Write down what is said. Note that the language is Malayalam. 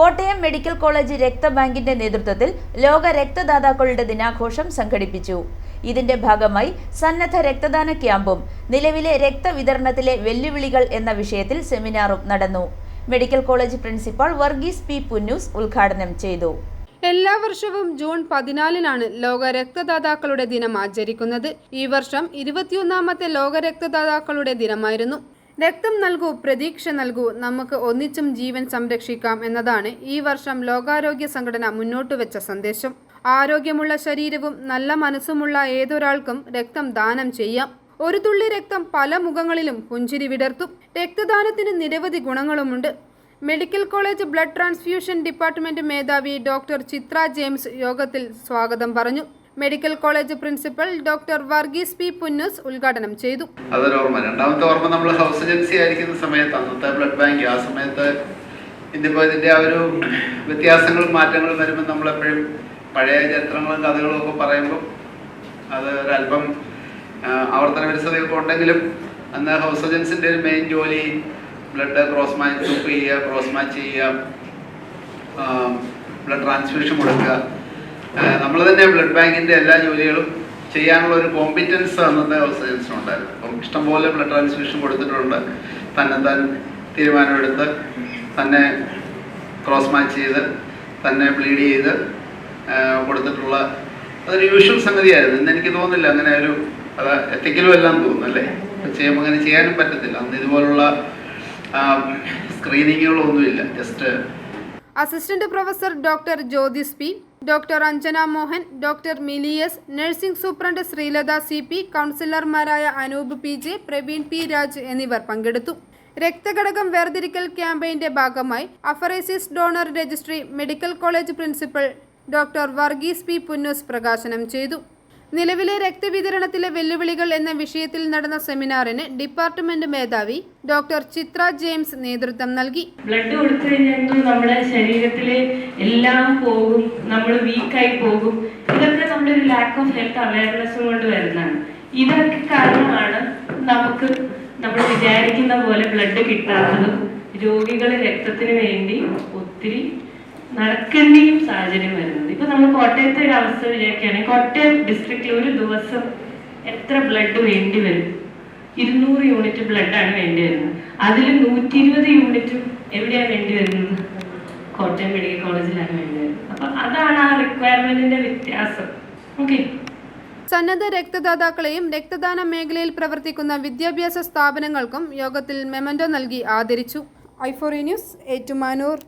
കോട്ടയം മെഡിക്കൽ കോളേജ് രക്തബാങ്കിന്റെ നേതൃത്വത്തിൽ ലോക രക്തദാതാക്കളുടെ ദിനാഘോഷം സംഘടിപ്പിച്ചു. ഇതിന്റെ ഭാഗമായി സന്നദ്ധ രക്തദാന ക്യാമ്പും നിലവിലെ രക്തവിതരണത്തിലെ വെല്ലുവിളികൾ എന്ന വിഷയത്തിൽ സെമിനാറും നടന്നു. Medical college principal Varghese P Punnoose ഉദ്ഘാടനം ചെയ്തു. എല്ലാ വർഷവും ജൂൺ പതിനാലിനാണ് ലോക രക്തദാതാക്കളുടെ ദിനം ആചരിക്കുന്നത്. ഈ വർഷം ഇരുപത്തിയൊന്നാമത്തെ ലോക രക്തദാതാക്കളുടെ ദിനമായിരുന്നു. രക്തം നൽകൂ പ്രതീക്ഷ നൽകൂ നമുക്ക് ഒന്നിച്ചും ജീവൻ സംരക്ഷിക്കാം എന്നതാണ് ഈ വർഷം ലോകാരോഗ്യ സംഘടന മുന്നോട്ട് വെച്ച സന്ദേശം. ആരോഗ്യമുള്ള ശരീരവും നല്ല മനസ്സുമുള്ള ഏതൊരാൾക്കും രക്തം ദാനം ചെയ്യാം. ഒരു തുള്ളി രക്തം പല മുഖങ്ങളിലും പുഞ്ചിരി വിടർത്തും. രക്തദാനത്തിന് നിരവധി ഗുണങ്ങളുമുണ്ട്. Medical college blood transfusion department മേധാവി ഡോക്ടർ ചിത്ര ജെയിംസ് യോഗത്തിൽ സ്വാഗതം പറഞ്ഞു. Medical college principal doctor Varghese P Punnoose ഉദ്ഘാടനം ചെയ്തു. അതൊരു ഓർമ്മ രണ്ടാമത്തെ ഓർമ്മ നമ്മൾ ഹൗസ് ഏജൻസി ആയിരിക്കുന്ന സമയത്ത് അന്നത്തെ ബ്ലഡ് ബാങ്ക് ആ സമയത്ത് ഇതിപ്പോൾ ഇതിന്റെ ആ ഒരു വ്യത്യാസങ്ങളും മാറ്റങ്ങളും വരുമ്പോൾ നമ്മളെപ്പോഴും പഴയ ചരിത്രങ്ങളും കഥകളും ഒക്കെ പറയുമ്പോൾ അത് ഒരല്പം ആവർത്തന വിരസതയൊക്കെ ഉണ്ടെങ്കിലും അന്ന് ഹൗസ് ഏജൻസിന്റെ ഒരു മെയിൻ ജോലി ബ്ലഡ് ക്രോസ് മാച്ച് ചെയ്യുക ക്രോസ് മാച്ച് ചെയ്യുക ബ്ലഡ് ട്രാൻസ്ഫ്യൂഷൻ കൊടുക്കുക നമ്മൾ തന്നെ ബ്ലഡ് ബാങ്കിന്റെ എല്ലാ ജോലികളും ചെയ്യാനുള്ള ഒരു കോമ്പിറ്റൻസ് അന്നത്തെ ഏജൻസിനുണ്ടായിരുന്നു അപ്പം ഇഷ്ടംപോലെ ബ്ലഡ് ട്രാൻസ്ഫ്യൂഷൻ കൊടുത്തിട്ടുണ്ട്. തന്നെ താൻ തീരുമാനമെടുത്ത് തന്നെ ക്രോസ് മാച്ച് ചെയ്ത് തന്നെ ബ്ലീഡ് ചെയ്ത് കൊടുത്തിട്ടുള്ള അതൊരു യൂഷ്വൽ സംഗതിയായിരുന്നു. ഇന്ന് എനിക്ക് തോന്നുന്നില്ല അങ്ങനെ ഒരു അത് എത്തിക്കലും എല്ലാം തോന്നുന്നു അല്ലേ? ചെയ്യുമ്പോൾ അങ്ങനെ ചെയ്യാനും പറ്റത്തില്ല. അന്ന് ഇതുപോലുള്ള സ്ക്രീനിങ്ങുകളൊന്നുമില്ല just assistant professor doctor Jyothis P doctor Anjana Mohan doctor Milius nursing superintendent Sreelatha C P കൗൺസിലർമാരായ Anoop P J Praveen P Raj എന്നിവർ പങ്കെടുത്തു. രക്തഘടകം വേർതിരിക്കൽ ക്യാമ്പയിന്റെ ഭാഗമായി apheresis donor registry medical college principal doctor Varghese P Punnoose പ്രകാശനം ചെയ്തു. നിലവിലെ രക്തവിതരണത്തിലെ വെല്ലുവിളികൾ എന്ന വിഷയത്തിൽ നടന്ന സെമിനാറിന് ഡിപ്പാർട്ട്മെന്റ് മേധാവി ഡോക്ടർ ചിത്ര ജെയിംസ് നേതൃത്വം നൽകി. ബ്ലഡ് കൊടുത്തു കഴിഞ്ഞാൽ നമ്മുടെ ശരീരത്തിലെ എല്ലാം പോകും നമ്മൾ വീക്കായി പോകും. ഇതൊക്കെ നമ്മുടെ ഒരു ലാക്ക് ഓഫ് ഹെൽത്ത് അവയർനെസ് കൊണ്ട് വരുന്നതാണ്. ഇതൊക്കെ കാരണമാണ് നമുക്ക് നമ്മൾ വിചാരിക്കുന്ന പോലെ ബ്ലഡ് കിട്ടാത്തതും രോഗികൾ രക്തത്തിന് വേണ്ടി ഒത്തിരി നടക്കേണ്ടിയും സാഹചര്യം വരുന്നത്. ഇപ്പൊ നമ്മൾ കോട്ടയത്തെ ഒരു അവസ്ഥ വിചാരിക്കുകയാണെങ്കിൽ കോട്ടയം ഡിസ്ട്രിക്റ്റിൽ ഒരു ദിവസം എത്ര ബ്ലഡ് വേണ്ടി വരും? ഇരുന്നൂറ് യൂണിറ്റ് ബ്ലഡാണ് വേണ്ടി വരുന്നത്. അതിൽ നൂറ്റി ഇരുപത് യൂണിറ്റും എവിടെയാണ് വേണ്ടി വരുന്നത്? കോട്ടയം മെഡിക്കൽ കോളേജിലാണ് വേണ്ടി വരുന്നത്. അപ്പൊ അതാണ് ആ റിക്വയർമെന്റിന്റെ വ്യത്യാസം. ഓക്കെ സന്നദ്ധ രക്തദാതാക്കളെയും രക്തദാന മേഖലയിൽ പ്രവർത്തിക്കുന്ന വിദ്യാഭ്യാസ സ്ഥാപനങ്ങൾക്കും യോഗത്തിൽ മെമന്റോ നൽകി ആദരിച്ചു. ഐഫോറി ന്യൂസ് ഏറ്റുമാനൂർ.